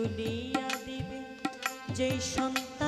তুলিয়া দিবে যেই সন্তান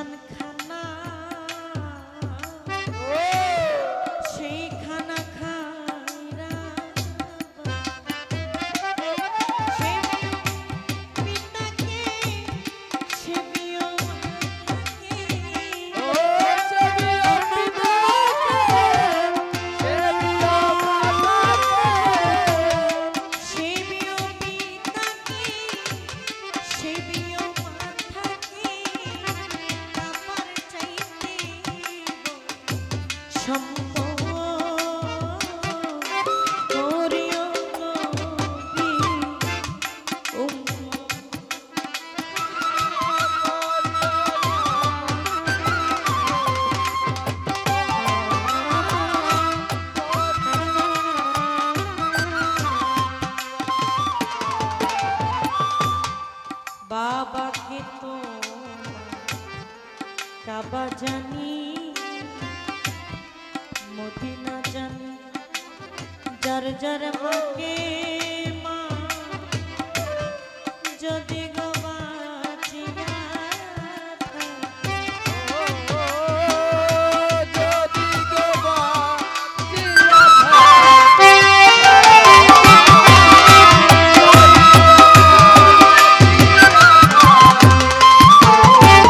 কাবা জানি মদিনা জানি যার যার হাকে মা যদি